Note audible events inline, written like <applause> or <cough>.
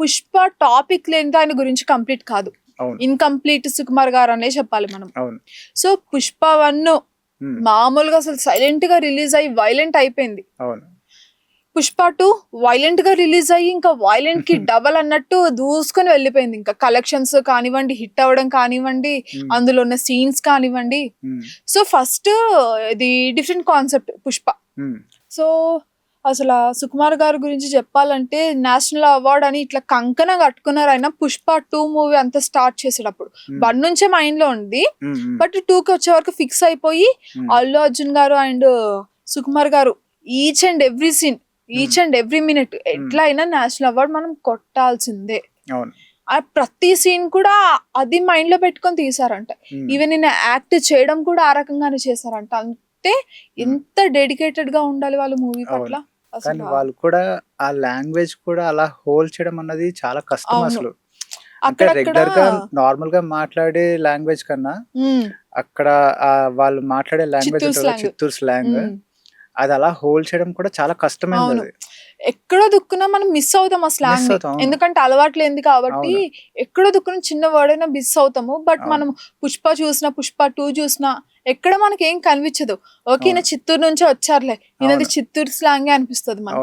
Pushpa topic లేనిది ఆయన గురించి కంప్లీట్ కాదు. ఇన్కంప్లీట్ సుకుమార్ గారు అనే చెప్పాలి మనం. సో పుష్ప వన్ ఉమ్, మామూలుగా అసలు సైలెంట్గా రిలీజ్ అయ్యి వైలెంట్ అయిపోయింది. పుష్ప టూ వైలెంట్గా రిలీజ్ అయ్యి ఇంకా వైలెంట్కి <laughs> డబల్ అన్నట్టు దూసుకొని వెళ్ళిపోయింది. ఇంకా కలెక్షన్స్ కానివ్వండి హిట్ అవ్వడం కానివ్వండి ఉమ్, అందులో ఉన్న సీన్స్ కానివ్వండి. ఉమ్, సో ఫస్ట్ ఇది డిఫరెంట్ కాన్సెప్ట్ పుష్ప. సో అసలు సుకుమార్ గారి గురించి చెప్పాలంటే నేషనల్ అవార్డ్ అని ఇట్లా కంకణ కట్టుకున్నారు. ఆయన పుష్ప టూ మూవీ అంతా స్టార్ట్ చేసేటప్పుడు. వన్ నుంచే మైండ్లో ఉంది. బట్ టూ కి వచ్చే వరకు ఫిక్స్ అయిపోయి Allu Arjun garu and Sukumar garu each and every scene each and every minute ఎట్లా అయినా నేషనల్ అవార్డ్ మనం కొట్టాల్సిందే. ఆ ప్రతి సీన్ కూడా అది మైండ్లో పెట్టుకొని తీసారంట. ఈవెన్ నేను యాక్ట్ చేయడం కూడా ఆ రకంగానే చేశారంట. అంటే ఎంత డెడికేటెడ్గా ఉండాలి వాళ్ళు మూవీ పట్ల. కానీ వాళ్ళు కూడా ఆ లాంగ్వేజ్ కూడా అలా హోల్డ్ చేయడం అన్నది చాలా కష్టం. అసలు అంటే రెగ్యులర్గా నార్మల్గా మాట్లాడే లాంగ్వేజ్ కన్నా అక్కడ వాళ్ళు మాట్లాడే లాంగ్వేజ్ చిత్తూరు స్లాంగ్. అది అలా హోల్డ్ చేయడం కూడా చాలా. అది. ఎక్కడో దుక్కున మనం మిస్ అవుతాం ఆ స్లాంగ్. ఎందుకంటే అలవాటు లేనిది కాబట్టి ఎక్కడో దుక్కున చిన్న వర్డ్ అయినా మిస్ అవుతాము బట్. మనం పుష్ప చూసిన పుష్ప టూ చూసినా ఎక్కడ మనకి ఏం కనిపించదు ఓకే ఈయన. చిత్తూరు నుంచే వచ్చారులే ఈయనది. చిత్తూరు స్లాంగే అనిపిస్తుంది మనకి